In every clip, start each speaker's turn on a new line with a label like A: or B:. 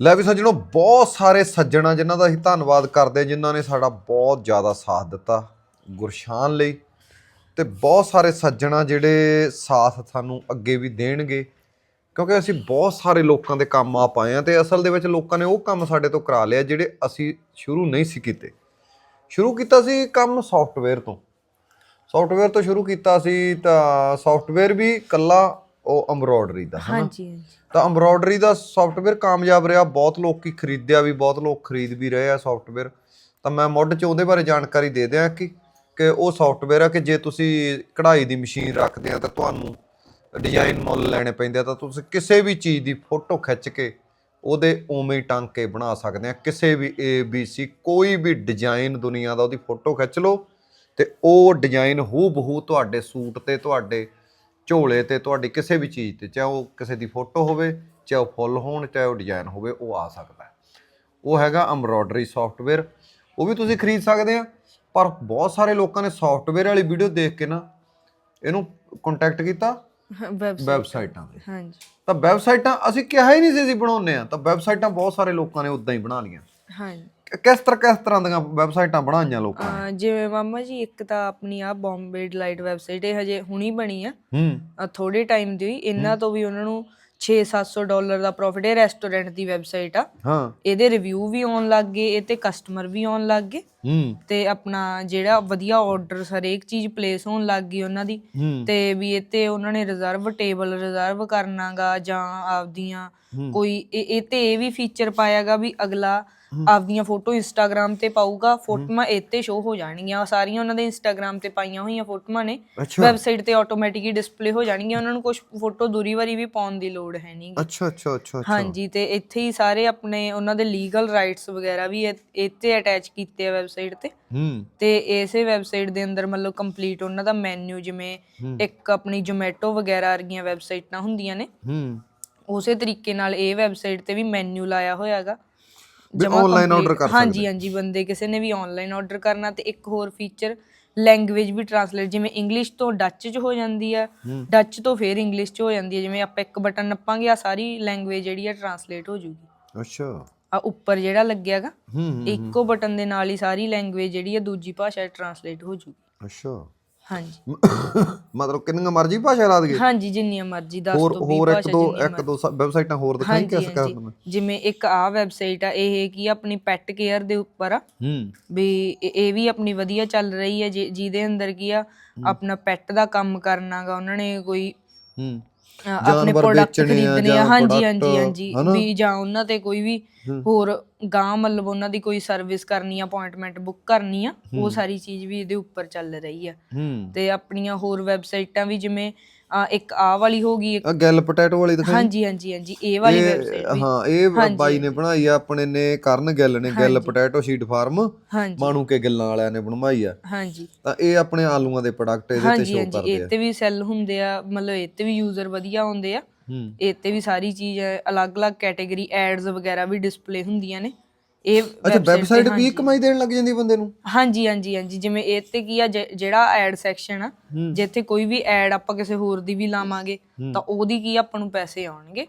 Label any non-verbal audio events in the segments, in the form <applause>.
A: ਲੈ ਵੀ ਸੱਜਣੋ ਬਹੁਤ ਸਾਰੇ ਸੱਜਣਾ ਜਿਨ੍ਹਾਂ ਦਾ ਅਸੀਂ ਧੰਨਵਾਦ ਕਰਦੇ ਹਾਂ, ਜਿਨ੍ਹਾਂ ਨੇ ਸਾਡਾ ਬਹੁਤ ਜ਼ਿਆਦਾ ਸਾਥ ਦਿੱਤਾ ਗੁਰਸ਼ਾਨ ਲਈ ਤੇ ਬਹੁਤ ਸਾਰੇ ਸੱਜਣਾ ਜਿਹੜੇ ਸਾਥ ਸਾਨੂੰ ਅੱਗੇ ਵੀ ਦੇਣਗੇ ਕਿਉਂਕਿ ਅਸੀਂ ਬਹੁਤ ਸਾਰੇ ਲੋਕਾਂ ਦੇ ਕੰਮ ਆ ਪਾਏ ਆ ਤੇ ਅਸਲ ਦੇ ਵਿੱਚ ਲੋਕਾਂ ਨੇ ਉਹ ਕੰਮ ਸਾਡੇ ਤੋਂ ਕਰਾ ਲਿਆ ਜਿਹੜੇ ਅਸੀਂ ਸ਼ੁਰੂ ਨਹੀਂ ਸੀ ਕੀਤੇ। ਸ਼ੁਰੂ ਕੀਤਾ ਸੀ ਕੰਮ ਸੌਫਟਵੇਅਰ ਤੋਂ। ਸੌਫਟਵੇਅਰ ਤੋਂ ਸ਼ੁਰੂ ਕੀਤਾ ਸੀ ਤਾਂ ਸੌਫਟਵੇਅਰ ਵੀ ਕੱਲਾ ਉਹ ਐਮਬ੍ਰੋਇਡਰੀ ਦਾ
B: ਹਾਂਜੀ ਹਾਂਜੀ।
A: ਤਾਂ ਐਮਬ੍ਰੋਇਡਰੀ ਦਾ ਸੌਫਟਵੇਅਰ ਕਾਮਯਾਬ ਰਿਹਾ ਬਹੁਤ ਲੋਕੀ ਖਰੀਦਿਆ ਵੀ ਬਹੁਤ ਲੋਕ ਖਰੀਦ ਵੀ ਰਹੇ ਆ ਸੌਫਟਵੇਅਰ ਤਾਂ ਮੈਂ ਮੁੱਢ ਚ ਉਹਦੇ ਬਾਰੇ ਜਾਣਕਾਰੀ ਦੇ ਦਿਆਂ ਕਿ ਕਿ ਉਹ ਸੌਫਟਵੇਅਰ ਆ ਕਿ ਜੇ ਤੁਸੀਂ ਕਢਾਈ ਦੀ ਮਸ਼ੀਨ ਰੱਖਦੇ ਆ ਤਾਂ ਤੁਹਾਨੂੰ ਡਿਜ਼ਾਈਨ ਮੁੱਲ ਲੈਣੇ ਪੈਂਦੇ ਆ ਤਾਂ ਤੁਸੀਂ ਕਿਸੇ ਵੀ ਚੀਜ਼ ਦੀ ਫੋਟੋ ਖਿੱਚ ਕੇ ਉਹਦੇ ਉਵੇਂ ਹੀ ਟੰਗ ਕੇ ਬਣਾ ਸਕਦੇ ਆ। ਕਿਸੇ ਵੀ ਏ ਬੀ ਸੀ ਕੋਈ ਵੀ ਡਿਜ਼ਾਈਨ ਦੁਨੀਆ ਦਾ ਉਹਦੀ ਫੋਟੋ ਖਿੱਚ ਲਓ ਤੇ ਉਹ ਡਿਜ਼ਾਈਨ ਹੂ ਬਹੂ ਤੁਹਾਡੇ ਸੂਟ ਤੇ ਤੁਹਾਡੇ ਝੋਲੇ ਤੇ ਤੁਹਾਡੀ ਕਿਸੇ ਵੀ ਚੀਜ਼ ਤੇ ਚਾਹੇ ਉਹ ਕਿਸੇ ਦੀ ਫੋਟੋ ਹੋਵੇ ਚਾਹੇ ਉਹ ਫੁੱਲ ਹੋਣ ਚਾਹੇ ਉਹ ਡਿਜ਼ਾਈਨ ਹੋਵੇ ਉਹ ਆ ਸਕਦਾ ਉਹ ਹੈਗਾ ਐਮਬ੍ਰੋਇਡਰੀ ਸੌਫਟਵੇਅਰ। ਉਹ ਵੀ ਤੁਸੀਂ ਖਰੀਦ ਸਕਦੇ ਆ ਪਰ ਬਹੁਤ ਸਾਰੇ ਲੋਕਾਂ ਨੇ ਸੌਫਟਵੇਅਰ ਵਾਲੀ ਵੀਡੀਓ ਦੇਖ ਕੇ ਨਾ ਇਹਨੂੰ ਕੰਟੈਕਟ ਕੀਤਾ
B: ਵੈਬਸਾਈਟ
A: ਤੇ।
B: ਹਾਂਜੀ।
A: ਤਾਂ ਵੈਬਸਾਈਟਾਂ ਅਸੀਂ ਕਿਹਾ ਹੀ ਨਹੀਂ ਸੀ ਅਸੀਂ ਬਣਾਉਨੇ ਆ ਤਾਂ ਵੈਬਸਾਈਟਾਂ ਬਹੁਤ ਸਾਰੇ ਲੋਕਾਂ ਨੇ ਉਦਾਂ ਹੀ ਬਣਾ ਲਈਆਂ।
B: ਹਾਂਜੀ।
A: ਕਿਸ ਤਰ੍ਹਾਂ ਕਿਸ ਤਰ੍ਹਾਂ ਦੀਆਂ ਵੈਬਸਾਈਟਾਂ ਬਣਾਈਆਂ ਲੋਕਾਂ ਨੇ?
B: ਅਹ ਜਿਵੇਂ ਮਾਮਾ ਜੀ ਇੱਕ ਤਾਂ ਆਪਣੀ ਆ ਬੰਬੇ ਡਿਲਾਈਟ ਵੈਬਸਾਈਟ ਇਹ ਹਜੇ ਹੁਣੀ ਬਣੀ ਆ।
A: ਹੂੰ।
B: ਥੋੜੇ ਟਾਈਮ ਦੀ ਹੋਈ। ਇਹਨਾਂ ਤੋਂ ਵੀ ਉਹਨਾਂ ਨੂੰ 6-700 ਡਾਲਰ ਦਾ ਪ੍ਰੋਫਿਟ ਹੈ ਰੈਸਟੋਰੈਂਟ ਦੀ ਵੈਬਸਾਈਟ ਆ।
A: ਹਾਂ।
B: ਇਹਦੇ ਰਿਵਿਊ ਵੀ ਆਉਣ ਲੱਗ ਗਏ ਇਹ ਤੇ ਕਸਟਮਰ ਵੀ ਆਉਣ ਲੱਗ ਗਏ।
A: ਹੂੰ।
B: ਤੇ ਆਪਣਾ ਜਿਹੜਾ ਵਧੀਆ ਆਰਡਰ ਹਰੇਕ ਚੀਜ਼ ਪਲੇਸ ਹੋਣ ਲੱਗ ਗਈ ਉਹਨਾਂ ਦੀ।
A: ਹੂੰ।
B: ਤੇ ਵੀ ਇਹ ਤੇ ਉਹਨਾਂ ਨੇ ਰਿਜ਼ਰਵ ਟੇਬਲ ਰਿਜ਼ਰਵ ਕਰਨਾਗਾ ਜਾਂ ਆਪਦੀਆਂ ਕੋਈ ਇਹ ਇਹ ਤੇ ਇਹ ਵੀ ਫੀਚਰ ਪਾਇਆਗਾ ਵੀ ਅਗਲਾ ਆਪਦੀਆਂ ਫੋਟੋ ਇੰਸਟਾਗ੍ਰam ਤੇ ਪਾਊਗਾ ਫੋਟੋਆਂ ਇੱਥੇ ਸ਼ੋ ਹੋ ਜਾਣਗੀਆਂ। ਸਾਰੀਆਂ ਉਹਨਾਂ ਦੇ ਇੰਸਟਾਗ੍ਰam ਤੇ ਪਾਈਆਂ ਹੋਈਆਂ ਫੋਟੋਆਂ ਨੇ।
A: ਅੱਛਾ।
B: ਵੈਬਸਾਈਟ ਤੇ ਆਟੋਮੈਟਿਕਲੀ ਡਿਸਪਲੇ ਹੋ ਜਾਣਗੀਆਂ। ਉਹਨਾਂ ਨੂੰ ਕੁਝ ਫੋਟੋ ਦੂਰੀ ਵਾਰੀ ਵੀ ਪਾਉਣ ਦੀ ਲੋੜ ਹੈ ਨਹੀਂ
A: ਅੱਛਾ ਅੱਛਾ ਅੱਛਾ
B: ਹਾਂਜੀ ਤੇ ਇੱਥੇ ਹੀ ਸਾਰੇ ਆਪਣੇ ਉਹਨਾਂ ਦੇ ਲੀਗਲ ਰਾਈਟਸ ਵਗੈਰਾ ਵੀ ਇੱਥੇ ਅਟੈਚ ਕੀਤੇ ਆ ਵੈਬਸਾਈਟ ਤੇ।
A: ਹੂੰ।
B: ਤੇ ਇਸੇ ਵੈਬਸਾਈਟ ਦੇ ਅੰਦਰ ਮਤਲਬ ਕੰਪਲੀਟ ਉਹਨਾਂ ਦਾ ਮੈਨੂ ਜਿਵੇਂ ਇੱਕ ਆਪਣੀ ਜੋਮੈਟੋ ਵਗੈਰਾ ਵਰਗੀਆਂ ਵੈਬਸਾਈਟਾਂ ਹੁੰਦੀਆਂ ਨੇ।
A: ਹੂੰ।
B: ਉਸੇ ਤਰੀਕੇ ਨਾਲ ਇਹ ਵੈਬਸਾਈਟ ਤੇ ਵੀ ਮੈਨੂ ਲਾਇਆ ਹੋਇਆਗਾ
A: ਵੀ online order ਕਰ
B: ਹਾਂਜੀ ਹਾਂਜੀ ਬੰਦੇ ਕਿਸੇ ਨੇ ਵੀ ਆਨਲਾਈਨ ਆਰਡਰ ਕਰਨਾ ਤੇ ਇੱਕ ਹੋਰ ਫੀਚਰ ਲੈਂਗੁਏਜ ਵੀ ਟਰਾਂਸਲੇਟ ਜਿਵੇਂ ਇੰਗਲਿਸ਼ ਤੋਂ ਡੱਚ ਚ ਹੋ ਜਾਂਦੀ ਆ ਡੱਚ ਤੋਂ ਫੇਰ ਇੰਗਲਿਸ਼ ਚ ਹੋ ਜਾਂਦੀ ਹੈ ਜਿਵੇਂ ਆਪਾਂ ਇੱਕ ਬਟਨ ਨੱਪਾਂਗੇ ਆ ਸਾਰੀ ਲੈਂਗੁਏਜ ਜਿਹੜੀ ਆ ਟਰਾਂਸਲੇਟ ਹੋ ਜੂਗੀ।
A: ਅੱਛਾ।
B: ਆ ਉੱਪਰ ਜਿਹੜਾ ਲੱਗਿਆਗਾ
A: ਹੂੰ,
B: ਇੱਕੋ ਬਟਨ ਦੇ ਨਾਲ ਹੀ ਸਾਰੀ ਲੈਂਗੁਏਜ ਜਿਹੜੀ ਆ ਦੂਜੀ ਭਾਸ਼ਾ ਟਰਾਂਸਲੇਟ ਹੋ ਜੂਗੀ।
A: ਅੱਛਾ।
B: ਹਾਂਜੀ। <coughs>
A: ਮਤਲਬ ਕਿੰਨੀਆਂ ਮਰਜ਼ੀ ਭਾਸ਼ਾ ਲਾ ਦਈਏ।
B: ਹਾਂਜੀ ਜਿੰਨੀਆਂ ਮਰਜ਼ੀ 10
A: ਹੋਰ
B: ਤੋਂ 20
A: ਹੋਰ ਇੱਕ
B: ਭਾਸ਼ਾ
A: ਦੋ ਇੱਕ ਦੋ ਵੈਬਸਾਈਟਾਂ ਹੋਰ ਦਿਖਾਈ ਕਿਸ ਕਰਨ
B: ਹਾਂਜੀ। ਜਿਵੇਂ ਇੱਕ ਆ ਵੈਬਸਾਈਟ ਆ ਇਹ ਕੀ ਆ ਆਪਣੀ ਪੈਟ ਕੇਅਰ ਦੇ ਉੱਪਰ ਆ।
A: ਹੂੰ।
B: ਵੀ ਇਹ ਇਹ ਵੀ ਆਪਣੀ ਵਧੀਆ ਚੱਲ ਰਹੀ ਹੈ ਜਿ- ਜਿਹਦੇ ਅੰਦਰ ਕੀ ਆ ਆਪਣਾ ਪੈਟ ਦਾ ਕੰਮ ਕਰਨਾਗਾ ਉਹਨਾਂ ਨੇ ਕੋਈ
A: ਹੂੰ।
B: ਆਪਣੇ
A: ਜਾਨਵਰ
B: ਪ੍ਰੋਡਕਟ
A: ਵੇਚਣੇ ਆ
B: ਖਰੀਦਣੇ ਆ।
A: ਜਾਂ
B: ਹਾਂਜੀ
A: product,
B: ਹਾਂਜੀ ਹਾਂਜੀ।
A: ਹਨਾ?
B: ਵੀ ਜਾਂ ਉਹਨਾਂ ਤੇ ਕੋਈ ਵੀ ਹੋਰ ਗਾਂ ਮਤਲਬ ਉਹਨਾਂ ਦੀ ਕੋਈ ਸਰਵਿਸ ਕਰਨੀ ਆ ਅਪਾਇੰਟਮੈਂਟ ਬੁੱਕ ਕਰਨੀ ਆ ਉਹ ਸਾਰੀ ਚੀਜ਼ ਵੀ ਇਹਦੇ ਉੱਪਰ ਚੱਲ ਰਹੀ ਆ।
A: ਹੂੰ।
B: ਤੇ ਆਪਣੀਆਂ ਹੋਰ ਵੈਬਸਾਈਟਾਂ ਵੀ ਜਿਵੇਂ ਅ, ਇੱਕ ਆ ਵਾਲੀ ਹੋ ਗਈ ਇੱਕ-
A: ਆ ਗੱਲ ਪੋਟੈਟੋ ਵਾਲੀ ਦਿਖਾਈ?
B: ਹਾਂਜੀ ਹਾਂਜੀ ਹਾਂਜੀ ਇਹ ਵਾਲੀ
A: ਇਹ
B: ਵੈਬਸਾਈਟ ਵੀ
A: ਹਾਂ ਇਹ ਬਾਈ ਨੇ ਬਣਾਈ ਆ ਆਪਣੇ ਨੇ ਕਰਨ ਗਿੱਲ ਨੇ ਗਿੱਲ ਪੋਟੈਟੋ ਸੀਡ ਫਾਰਮ
B: ਹਾਂਜੀ।
A: ਮਾਣੂ ਕੇ ਗਿੱਲਾਂ ਵਾਲਿਆਂ ਨੇ ਬਣਵਾਈ ਆ।
B: ਹਾਂਜੀ।
A: ਤਾਂ ਇਹ ਆਪਣੇ ਆਲੂਆਂ ਦੇ ਪ੍ਰੋਡਕਟ ਇਹਦੇ ਤੇ
B: ਹਾਂਜੀ
A: ਸ਼ੋ
B: ਹਾਂਜੀ
A: ਕਰਦੇ
B: ਇਹ
A: ਆ।
B: ਤੇ ਵੀ ਸੈੱਲ ਹੁੰਦੇ ਆ ਮਤਲਬ ਇਹ ਤੇ ਵੀ ਯੂਜ਼ਰ ਵਧੀਆ ਆਉਂਦੇ ਆ।
A: ਹੂੰ।
B: ਇਹ ਤੇ ਵੀ ਸਾਰੀ ਚੀਜ਼ ਅਲੱਗ-ਅਲੱਗ ਕੈਟਾਗਰੀ ਐਡਸ ਵਗੈਰਾ ਵੀ ਡਿਸਪਲੇ ਹੁੰਦੀਆਂ ਨੇ। ਇਹ
A: ਅੱਛਾ
B: website ਤੇ
A: ਵੈਬਸਾਈਟ ਵੀ
B: ਹਾਂਜੀ।
A: ਕਮਾਈ ਦੇਣ ਲੱਗ ਜਾਂਦੀ ਬੰਦੇ ਨੂੰ?
B: ਹਾਂਜੀ ਹਾਂਜੀ ਹਾਂਜੀ ਜਿਵੇਂ ਇਹ ਤੇ ਕੀ ਆ ਜ- ਜਿਹੜਾ ਐਡ ਸੈਕਸ਼ਨ ਆ ਜਿੱਥੇ ਕੋਈ ਵੀ ਐਡ ਆਪਾਂ ਕਿਸੇ ਹੋਰ ਦੀ ਵੀ ਲਾਵਾਂਗੇ ਤਾਂ ਉਹਦੀ ਕੀ ਆ, ਆਪਾਂ ਨੂੰ ਪੈਸੇ ਆਉਣਗੇ।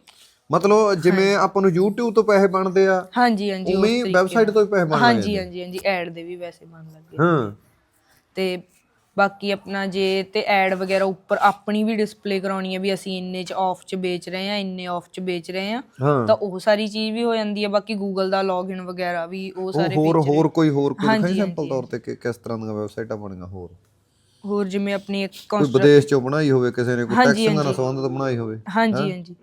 A: ਮਤਲਬ ਜਿਵੇਂ ਆਪਾਂ ਨੂੰ YouTube ਤੋਂ ਪੈਸੇ ਬਣਦੇ ਆ
B: ਹਾਂਜੀ ਹਾਂਜੀ ਉਸ
A: ਉਵੇਂ ਹੀ
B: ਤਰੀਕੇ
A: ਵੈਬਸਾਈਟ ਤੋਂ ਹੀ ਪੈਸੇ। ਬਣਦੇ
B: ਹਾਂਜੀ ਹਾਂਜੀ ਹਾਂਜੀ ਐਡ ਦੇ ਵੀ ਪੈਸੇ ਬਣ ਲੱਗੇ।
A: ਹਾਂ।
B: ਤੇ ਬਾਕੀ ਆਪਣਾ ਜੇ ਤੇ ਐਡ ਵਗੈਰਾ ਉੱਪਰ ਆਪਣੀ ਵੀ ਡਿਸਪਲੇ ਕਰਾਉਣੀ ਹੈ ਵੀ ਅਸੀਂ ਇੰਨੇ ਚ ਆਫ ਚ ਵੇਚ ਰਹੇ ਹਾਂ ਇੰਨੇ ਆਫ ਚ ਵੇਚ ਰਹੇ ਹਾਂ
A: ਹਾਂ।
B: ਤਾਂ ਉਹ ਸਾਰੀ ਚੀਜ਼ ਵੀ ਹੋ ਜਾਂਦੀ ਹੈ। ਬਾਕੀ ਗੂਗਲ ਦਾ ਲੌਗਇਨ ਵਗੈਰਾ ਵੀ ਉਹ ਸਾਰੇ
A: ਹੋਰ
B: feature
A: ਹੋਰ ਕੋਈ ਹੋਰ ਕੋਈ
B: ਹਾਂਜੀ,
A: ਸਿੰਪਲ
B: ਹਾਂਜੀ।
A: ਤੌਰ ਤੇ ਕਿ ਕਿਸ ਤਰ੍ਹਾਂ ਦੀਆਂ ਵੈਬਸਾਈਟਾਂ ਬਣੀਆਂ ਹੋਰ?
B: ਹੋਰ ਜਿਵੇਂ ਆਪਣੀ ਇੱਕ
A: ਕੋਈ
B: construct-
A: ਵਿਦੇਸ਼ ਚੋਂ ਬਣਾਈ ਹੋਵੇ ਕਿਸੇ ਨੇ ਕੋਈ
B: ਹਾਂਜੀ,
A: ਟੈਕਸਾਂ ਨਾਲ
B: ਹਾਂਜੀ।
A: ਸੰਬੰਧਿਤ ਬਣਾਈ ਹੋਵੇ
B: ਹਾਂਜੀ ਹਾਂਜੀ।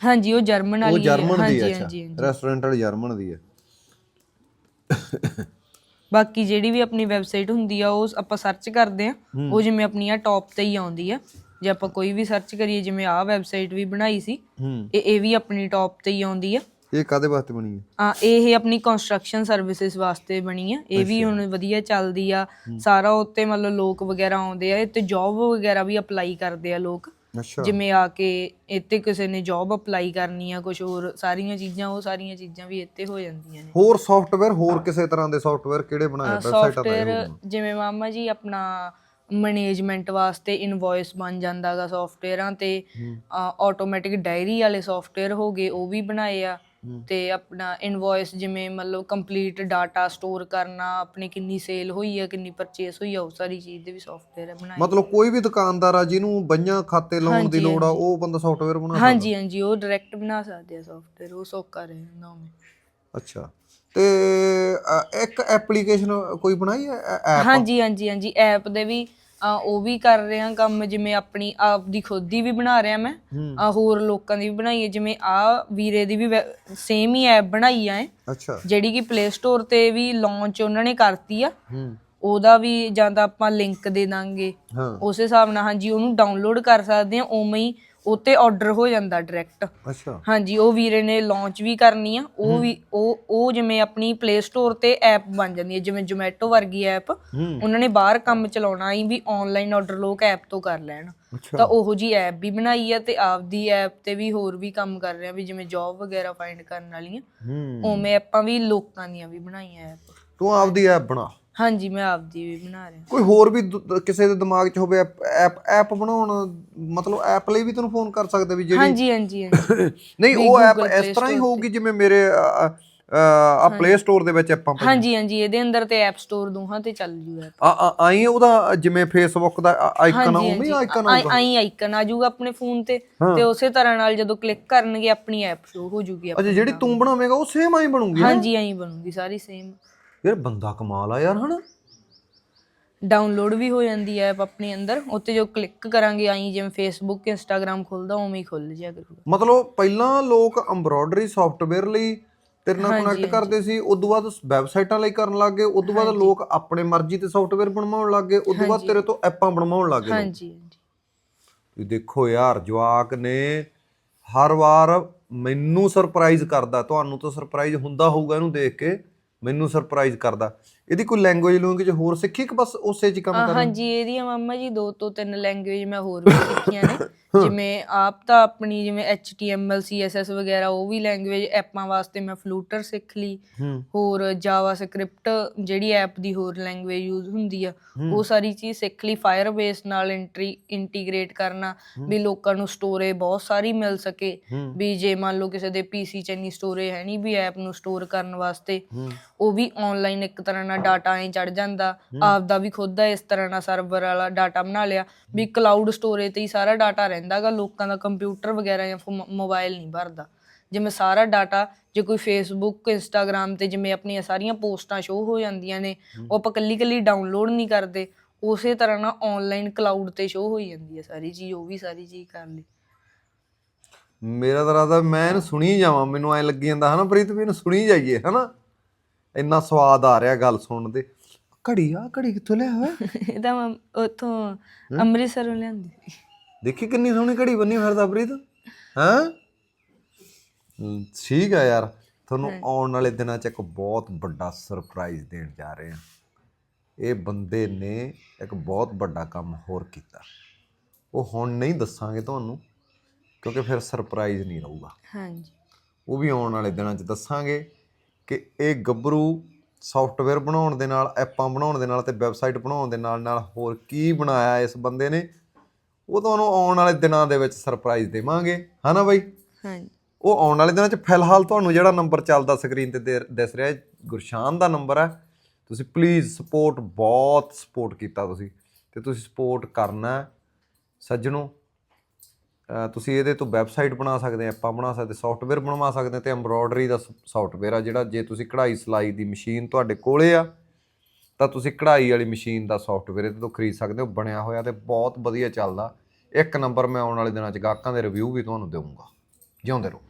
B: ਹਾਂਜੀ ਉਹ ਜਰਮਨ
A: ਉਹ
B: ਵਾਲੀ ਹੈ।
A: ਜਰਮਨ ਦੀ
B: ਹਾਂਜੀ
A: ਹੈ ਅੱਛਾ।
B: ਹਾਂਜੀ ਹਾਂਜੀ।
A: ਰੈਸਟੋਰੈਂਟ ਵਾਲੀ ਜਰਮਨ ਦੀ ਹੈ।
B: ਬਾਕੀ ਜਿਹੜੀ ਵੀ ਆਪਣੀ ਵੈਬਸਾਈਟ ਹੁੰਦੀ ਆ ਉਹ ਆਪਾਂ ਸਰਚ ਕਰਦੇ ਆ। ਉਹ ਜਿਵੇਂ ਆਪਣੀ ਆ ਟੌਪ ਤੇ ਹੀ ਆਉਂਦੀ ਆ। ਜੇ ਆਪਾਂ ਕੋਈ ਵੀ ਸਰਚ ਕਰੀਏ ਜਿਵੇਂ ਆਹ ਵੈਬਸਾਈਟ ਵੀ ਬਣਾਈ ਸੀ ਇਹ ਇਹ ਵੀ ਆਪਣੀ ਟੌਪ ਤੇ ਹੀ ਆਉਂਦੀ ਆ।
A: ਇਹ ਕਾਦੇ ਵਾਸਤੇ ਬਣੀ ਹੈ
B: ਆ ਇਹ ਆਪਣੀ ਕੰਸਟਰਕਸ਼ਨ ਸਰਵਿਸਿਜ਼ ਵਾਸਤੇ ਬਣੀ ਆ। ਇਹ ਵੀ ਹੁਣ ਵਧੀਆ ਚੱਲਦੀ ਆ। ਸਾਰਾ ਉੱਤੇ ਮਤਲਬ ਲੋਕ ਵਗੈਰਾ ਆਉਂਦੇ ਆ ਤੇ ਜੌਬ ਵਗੈਰਾ ਵੀ ਅਪਲਾਈ ਕਰਦੇ ਆ ਲੋਕ।
A: ਅੱਛਾ।
B: ਜਿਵੇਂ ਆ ਕੇ ਇੱਥੇ ਕਿਸੇ ਨੇ ਜੌਬ ਅਪਲਾਈ ਕਰਨੀ ਆ ਕੁਝ ਹੋਰ ਸਾਰੀਆਂ ਚੀਜ਼ਾਂ ਉਹ ਸਾਰੀਆਂ ਚੀਜ਼ਾਂ ਵੀ ਇੱਥੇ ਹੋ ਜਾਂਦੀਆਂ ਨੇ।
A: ਹੋਰ ਸੌਫਟਵੇਅਰ ਹੋਰ ਕਿਸੇ ਤਰ੍ਹਾਂ ਦੇ ਸੌਫਟਵੇਅਰ ਕਿਹੜੇ ਬਣਾਏ ਵੈਬਸਾਈਟਾਂ ਤਾਂ
B: ਸੌਫਟਵੇਅਰ
A: ਹੋਣ।
B: ਜਿਵੇਂ ਮਾਮਾ ਜੀ ਆਪਣਾ ਮੈਨੇਜਮੈਂਟ ਵਾਸਤੇ ਇਨਵੌਇਸ ਬਣ ਜਾਂਦਾਗਾ ਸੌਫਟਵੇਅਰਾਂ ਤੇ ਆਟੋਮੈਟਿਕ ਡਾਇਰੀ ਵਾਲੇ ਸੌਫਟਵੇਅਰ ਹੋ ਗਏ ਉਹ ਵੀ ਬਣਾਏ ਆ। ਤੇ ਆਪਣਾ ਇਨਵੌਇਸ ਜਿਵੇਂ ਮਤਲਬ ਕੰਪਲੀਟ ਡਾਟਾ ਸਟੋਰ ਕਰਨਾ ਆਪਣੀ ਕਿੰਨੀ ਸੇਲ ਹੋਈ ਆ ਕਿੰਨੀ ਪਰਚੇਸ ਹੋਈ ਆ ਉਹ ਸਾਰੀ ਚੀਜ਼ ਦੇ ਵੀ ਸੌਫਟਵੇਅਰ ਬਣਾਏ
A: ਮਤਲਬ ਕੋਈ ਵੀ ਦੁਕਾਨਦਾਰ ਆ ਜਿਹਨੂੰ ਬਈਆਂ ਖਾਤੇ ਲਾਉਣ ਦੀ ਲੋੜ ਆ ਉਹ ਬੰਦਾ ਸੌਫਟਵੇਅਰ ਬਣਾ ਸਕਦਾ?
B: ਹਾਂਜੀ ਹਾਂਜੀ ਉਹ ਡਾਇਰੈਕਟ ਬਣਾ ਸਕਦੇ ਆ ਸੌਫਟਵੇਅਰ ਉਹ ਸੌਖਾ ਰਹੇ ਉਹਨੇ
A: ਅੱਛਾ। ਤੇ ਇੱਕ ਐਪਲੀਕੇਸ਼ਨ ਕੋਈ ਬਣਾਈ ਹੈ ਐਪ
B: ਹਾਂਜੀ ਹਾਂਜੀ ਹਾਂਜੀ ਐਪ ਦੇ ਵੀ ਅ, ਉਹ ਵੀ ਕਰ ਰਹੇ ਆ ਕੰਮ ਜਿਵੇਂ ਆਪਣੀ ਆਪ ਦੀ ਖੁਦ ਦੀ ਵੀ ਬਣਾ ਰਿਹਾ ਮੈਂ ਅ, ਹੋਰ ਲੋਕਾਂ ਦੀ ਵੀ ਬਣਾਈ ਹੈ ਜਿਵੇਂ ਆ ਵੀਰੇ ਦੀ ਵੀ ਸੇਮ ਹੀ ਐਪ ਬਣਾਈ ਆ ਇਹ,
A: ਅੱਛਾ।
B: ਜਿਹੜੀ ਕਿ ਪਲੇ ਸਟੋਰ ਤੇ ਵੀ ਲਾਂਚ ਉਹਨਾਂ ਨੇ ਕਰਤੀ ਆ।
A: ਹੂੰ।
B: ਉਹਦਾ ਵੀ ਜਾਂ ਤਾਂ ਆਪਾਂ ਲਿੰਕ ਦੇ ਦਾਂਗੇ।
A: ਹਾਂ।
B: ਉਸ ਹਿਸਾਬ ਨਾਲ ਹਾਂਜੀ ਉਹਨੂੰ ਡਾਊਨਲੋਡ ਕਰ ਸਕਦੇ ਆ ਉਵੇਂ ਹੀ ਉਤੇ ਆਰਡਰ ਹੋ ਜਾਂਦਾ ਡਾਇਰੈਕਟ
A: ਅੱਛਾ।
B: ਹਾਂਜੀ ਉਹ ਵੀਰੇ ਨੇ ਲਾਂਚ ਵੀ ਕਰਨੀ ਆ ਉਹ ਵੀ ਉਹ ਉਹ ਜਿਵੇਂ ਆਪਣੀ ਪਲੇ ਸਟੋਰ ਤੇ ਐਪ ਬਣ ਜਾਂਦੀ ਹੈ ਜਿਵੇਂ ਜੋਮੈਟੋ ਵਰਗੀ ਐਪ ਉਹਨਾਂ ਨੇ ਬਾਹਰ ਕੰਮ ਚਲਾਉਣਾ ਹੀ ਵੀ ਆਨਲਾਈਨ ਆਰਡਰ ਲੋਕ ਐਪ ਤੋਂ ਕਰ ਲੈਣ। ਤਾਂ ਉਹੋ ਜੀ ਐਪ ਵੀ ਬਣਾਈ ਆ ਤੇ ਆਪਦੀ ਐਪ ਤੇ ਵੀ ਹੋਰ ਵੀ ਕੰਮ ਕਰ ਰਹੇ ਆ ਵੀ ਜਿਵੇਂ ਜੌਬ ਵਗੈਰਾ ਫਾਈਂਡ ਕਰਨ ਵਾਲੀਆਂ। ਉਵੇਂ ਆਪਾਂ ਵੀ ਲੋਕਾਂ ਦੀਆਂ ਵੀ ਬਣਾਈਆਂ ਐਪ
A: ਤੂੰ ਆਪਦੀ ਐਪ ਬਣਾ।
B: ਹਾਂਜੀ ਮੈਂ ਆਪਦੀ ਵੀ ਬਣਾ ਰਿਹਾ।
A: ਕੋਈ ਹੋਰ ਵੀ ਦੁ- ਕਿਸੇ ਦੇ ਦਿਮਾਗ 'ਚ ਹੋਵੇ ਐਪ ਐਪ ਬਣਾਉਣ ਮਤਲਬ ਐਪ ਲਈ ਵੀ ਤੈਨੂੰ ਫੋਨ ਕਰ ਸਕਦੇ ਵੀ ਜਿਹੜੀ
B: ਹਾਂਜੀ ਹਾਂਜੀ ਹਾਂਜੀ। <coughs>
A: ਨਹੀਂ
B: ਵੀ
A: ਉਹ ਐਪ ਇਸ ਤਰ੍ਹਾਂ ਹੀ
B: Store
A: ਹੋਊਗੀ ਜਿਵੇਂ ਮੇਰੇ ਆ ਪਲੇ ਸਟੋਰ ਦੇ ਵਿੱਚ ਆਪਾਂ
B: ਹਾਂਜੀ ਹਾਂਜੀ ਇਹਦੇ ਅੰਦਰ ਤੇ ਐਪ ਸਟੋਰ ਦੋਹਾਂ ਤੇ ਚੱਲ ਜੂ ਐਪ।
A: ਆ ਆ- ਆਈ ਉਹਦਾ ਜਿਵੇਂ ਫੇਸਬੁੱਕ ਦਾ ਆਈਕਨ
B: ਹਾਂਜੀ
A: ਉਵੇਂ ਆਈਕਨ
B: ਆਈ ਆਈ ਆਈਕਨ ਆ ਜਾਊਗਾ ਆਪਣੇ ਫੋਨ ਤੇ ਤੇ ਉਸੇ ਤਰ੍ਹਾਂ ਨਾਲ ਜਦੋਂ ਕਲਿੱਕ ਕਰਨਗੇ ਆਪਣੀ ਐਪ ਸ਼ੋ ਹੋ ਜੂਗੀ
A: ਅੱਛਾ ਜਿਹੜੀ ਤੂੰ ਬਣਾਵੇਂਗਾ ਉਹ ਸੇਮ ਆਈ ਬਣੂਗੀ
B: ਹਾਂਜੀ ਆਈ ਬਣੂਗੀ ਸਾਰੀ ਸੇਮ
A: ਯਾਰ ਬੰਦਾ ਕਮਾਲ ਆ ਯਾਰ ਹਨਾ?
B: ਡਾਊਨਲੋਡ ਵੀ ਹੋ ਜਾਂਦੀ ਹੈ ਐਪ ਆਪਣੇ ਅੰਦਰ ਉੱਤੇ ਜੋ ਕਲਿੱਕ ਕਰਾਂਗੇ ਆਈ ਜਿਵੇਂ ਫੇਸਬੁੱਕ ਇੰਸਟਾਗ੍ਰam ਖੁੱਲਦਾ ਉਵੇਂ ਹੀ ਖੁੱਲ ਜਿਆ ਕਰੂਗਾ।
A: ਮਤਲਬ ਪਹਿਲਾਂ ਲੋਕ ਐਮਬ੍ਰੋਇਡਰੀ ਸੌਫਟਵੇਅਰ ਲਈ ਤੇਰੇ ਨਾਲ ਕਨੈਕਟ ਕਰਦੇ ਸੀ ਉਦੋਂ ਬਾਅਦ ਵੈਬਸਾਈਟਾਂ ਲਈ ਕਰਨ ਲੱਗ ਗਏ ਉਦੋਂ ਬਾਅਦ ਲੋਕ ਆਪਣੇ ਮਰਜ਼ੀ ਤੇ ਸੌਫਟਵੇਅਰ ਬਣਵਾਉਣ ਲੱਗ ਗਏ ਉਦੋਂ ਬਾਅਦ ਤੇਰੇ ਤੋਂ ਐਪਾਂ ਬਣਵਾਉਣ ਲੱਗ ਗਏ
B: ਹਾਂਜੀ ਹਾਂਜੀ।
A: ਦੇਖੋ ਯਾਰ ਜਵਾਕ ਨੇ ਹਰ ਵਾਰ ਮੈਨੂੰ ਸਰਪ੍ਰਾਈਜ਼ ਕਰਦਾ ਤੁਹਾਨੂੰ ਤਾਂ ਸਰਪ੍ਰਾਈਜ਼ ਹੁੰਦਾ ਹੋਊਗਾ ਇਹਨੂੰ ਦੇਖ ਕੇ। ਮੈਨੂੰ ਸਰਪ੍ਰਾਈਜ਼ ਕਰਦਾ। ਇਹਦੀ ਕੋਈ ਲੈਂਗੁਏਜ ਲੂੰਗੀ ਜੇ ਹੋਰ ਸਿੱਖੀ ਕਿ ਬਸ ਉਸੇ 'ਚ ਹੀ ਕੰਮ
B: ਆ,
A: ਕਰ
B: ਹਾਂਜੀ ਇਹਦੀਆਂ ਮਾਮਾ ਜੀ ਦੋ ਤੋਂ ਤਿੰਨ ਲੈਂਗੁਏਜ ਮੈਂ ਹੋਰ ਵੀ ਸਿੱਖੀਆਂ ਨੇ। <laughs> ਜਿਵੇਂ ਆਪ ਤਾਂ ਆਪਣੀ ਜਿਵੇਂ HTML CSS ਵਗੈਰਾ ਉਹ ਵੀ ਲੈਂਗੁਏਜ ਐਪਾਂ ਵਾਸਤੇ ਮੈਂ ਫਲੂਟਰ ਸਿੱਖ ਲਈ। ਹੋਰ ਜਾਵਾ ਸਕ੍ਰਿਪਟ ਜਿਹੜੀ ਐਪ ਦੀ ਹੋਰ ਲੈਂਗੁਏਜ ਯੂਜ਼ ਹੁੰਦੀ ਆ ਉਹ ਸਾਰੀ ਚੀਜ਼ ਸਿੱਖ ਲਈ ਫਾਇਰਬੇਸ ਨਾਲ ਇੰਟਰੀ ਇੰਟੀਗ੍ਰੇਟ ਕਰਨਾ ਵੀ ਲੋਕਾਂ ਨੂੰ ਸਟੋਰੇਜ ਬਹੁਤ ਸਾਰੀ ਮਿਲ ਸਕੇ। ਵੀ ਜੇ ਮੰਨ ਲਓ ਕਿਸੇ ਦੇ ਪੀਸੀ 'ਚ ਇੰਨੀ ਸਟੋਰੇਜ ਹੈ ਨਹੀਂ ਵੀ ਐਪ ਨੂੰ ਸਟੋਰ ਕਰਨ ਵਾਸਤੇ। ਉਹ ਵੀ ਆਨਲਾਈਨ ਇੱਕ ਤਰ੍ਹਾਂ ਨਾਲ ਡਾਟਾ ਐ ਚੜ ਜਾਂਦਾ। ਆਪ ਦਾ ਵੀ ਖੁਦ ਦਾ ਇਸ ਤਰ੍ਹਾਂ ਨਾਲ ਸਰਵਰ ਵਾਲਾ ਡਾਟਾ ਬਣਾ ਲਿਆ। ਵੀ ਕਲਾਊਡ ਸਟੋਰੇਜ ਤੇ ਹੀ ਸਾਰਾ ਡਾਟਾ ਰਹਿੰਦਾਗਾ ਲੋਕਾਂ ਦਾ ਕੰਪਿਊਟਰ ਵਗੈਰਾ ਜਾਂ ਮੋਬਾਈਲ ਨਹੀਂ ਭਰਦਾ। ਜਿਵੇਂ ਸਾਰਾ ਡਾਟਾ ਜੇ ਕੋਈ ਫੇਸਬੁੱਕ ਇੰਸਟਾਗ੍ਰam ਤੇ ਜਿਵੇਂ ਆਪਣੀਆਂ ਸਾਰੀਆਂ ਪੋਸਟਾਂ ਸ਼ੋ ਹੋ ਜਾਂਦੀਆਂ ਨੇ ਉਹ ਆਪਾਂ ਕੱਲੀ ਕੱਲੀ ਡਾਊਨਲੋਡ ਨਹੀਂ ਕਰਦੇ। ਉਸੇ ਤਰ੍ਹਾਂ ਨਾਲ ਆਨਲਾਈਨ ਕਲਾਊਡ ਤੇ ਸ਼ੋ ਹੋਈ ਜਾਂਦੀ ਹੈ ਸਾਰੀ ਚੀਜ਼ ਉਹ ਵੀ ਸਾਰੀ ਚੀਜ਼ ਕਰ ਲਈ।
A: ਮੇਰਾ ਤਾਂ ਰਾਦਾ ਮੈਂ ਇਹਨੂੰ ਸੁਣੀ ਜਾਵਾਂ। ਮੈਨੂੰ ਐ ਲੱਗੀ ਜਾਂਦਾ ਹਨਾ ਪ੍ਰੀਤ ਵੀ ਇਹਨੂੰ ਸੁਣੀ ਜਾਈਏ ਹਨਾ? ਇੰਨਾ ਸਵਾਦ ਆ ਰਿਹਾ ਗੱਲ ਸੁਣਨ ਦੇ। ਘੜੀ ਆ ਘੜੀ ਕਿੱਥੋਂ ਲਿਆ ਹੋਇਆ? <laughs>
B: ਇਹ ਤਾਂ ਮੈਂ ਉੱਥੋਂ ਅੰਮ੍ਰਿਤਸਰੋਂ ਲਿਆਂਦੀ।
A: ਦੇਖੀ ਕਿੰਨੀ ਸੋਹਣੀ ਘੜੀ ਬੰਨੀ ਫਿਰਦਾ ਪ੍ਰੀਤ। ਹਾਂ? ਠੀਕ ਆ ਯਾਰ। ਤੁਹਾਨੂੰ ਆਉਣ ਵਾਲੇ ਦਿਨਾਂ 'ਚ ਇੱਕ ਬਹੁਤ ਵੱਡਾ ਸਰਪ੍ਰਾਈਜ਼ ਦੇਣ ਜਾ ਰਹੇ ਹਾਂ। ਇਹ ਬੰਦੇ ਨੇ ਇੱਕ ਬਹੁਤ ਵੱਡਾ ਕੰਮ ਹੋਰ ਕੀਤਾ। ਉਹ ਹੁਣ ਨਹੀਂ ਦੱਸਾਂਗੇ ਤੁਹਾਨੂੰ ਕਿਉਂਕਿ ਫਿਰ ਸਰਪ੍ਰਾਈਜ਼ ਨਹੀਂ ਰਹੂਗਾ।
B: ਹਾਂਜੀ।
A: ਉਹ ਵੀ ਆਉਣ ਵਾਲੇ ਦਿਨਾਂ 'ਚ ਦੱਸਾਂਗੇ। ਕਿ ਇਹ ਗੱਭਰੂ ਸੌਫਟਵੇਅਰ ਬਣਾਉਣ ਦੇ ਨਾਲ ਐਪਾਂ ਬਣਾਉਣ ਦੇ ਨਾਲ ਤੇ ਵੈਬਸਾਈਟ ਬਣਾਉਣ ਦੇ ਨਾਲ ਨਾਲ ਹੋਰ ਕੀ ਬਣਾਇਆ ਇਸ ਬੰਦੇ ਨੇ ਉਹ ਤੁਹਾਨੂੰ ਆਉਣ ਵਾਲੇ ਦਿਨਾਂ ਦੇ ਵਿੱਚ ਸਰਪ੍ਰਾਈਜ਼ ਦੇਵਾਂਗੇ। ਹਨਾ ਬਾਈ?
B: ਹਾਂਜੀ।
A: ਉਹ ਆਉਣ ਵਾਲੇ ਦਿਨਾਂ 'ਚ ਫਿਲਹਾਲ ਤੁਹਾਨੂੰ ਜਿਹੜਾ ਨੰਬਰ ਚੱਲਦਾ ਸਕਰੀਨ ਤੇ ਦਿਸ ਰਿਹਾ ਗੁਰਸ਼ਾਨ ਦਾ ਨੰਬਰ ਹੈ ਤੁਸੀਂ ਪਲੀਜ਼ ਸਪੋਰਟ ਬਹੁਤ ਸਪੋਰਟ ਕੀਤਾ ਤੁਸੀਂ। ਤੇ ਤੁਸੀਂ ਸਪੋਰਟ ਕਰਨਾ। ਸੱਜਣੋ ਤੁਸੀਂ ਇਹਦੇ ਤੋਂ ਵੈਬਸਾਈਟ ਬਣਾ ਸਕਦੇ ਆ ਐਪਾਂ ਬਣਾ ਸਕਦੇ ਸੌਫਟਵੇਅਰ ਬਣਵਾ ਸਕਦੇ ਹੋ ਤੇ ਐਮਬ੍ਰੋਇਡਰੀ ਦਾ ਸੌਫਟਵੇਅਰ ਆ ਜਿਹੜਾ ਜੇ ਤੁਸੀਂ ਕਢਾਈ ਸਿਲਾਈ ਦੀ ਮਸ਼ੀਨ ਤੁਹਾਡੇ ਕੋਲੇ ਆ, ਤਾਂ ਤੁਸੀਂ ਕਢਾਈ ਵਾਲੀ ਮਸ਼ੀਨ ਦਾ ਸੌਫਟਵੇਅਰ ਇਹਦੇ ਤੋਂ ਖਰੀਦ ਸਕਦੇ ਹੋ, ਬਣਿਆ ਹੋਇਆ ਤੇ ਬਹੁਤ ਵਧੀਆ ਚੱਲਦਾ। ਇੱਕ ਨੰਬਰ ਮੈਂ ਆਉਣ ਵਾਲੇ ਦਿਨਾਂ 'ਚ ਗਾਹਕਾਂ ਦੇ ਰਿਵਿਊ ਵੀ ਤੁਹਾਨੂੰ ਦੇਵਾਂਗਾ। ਜਿਉਂਦੇ ਰਹੋ।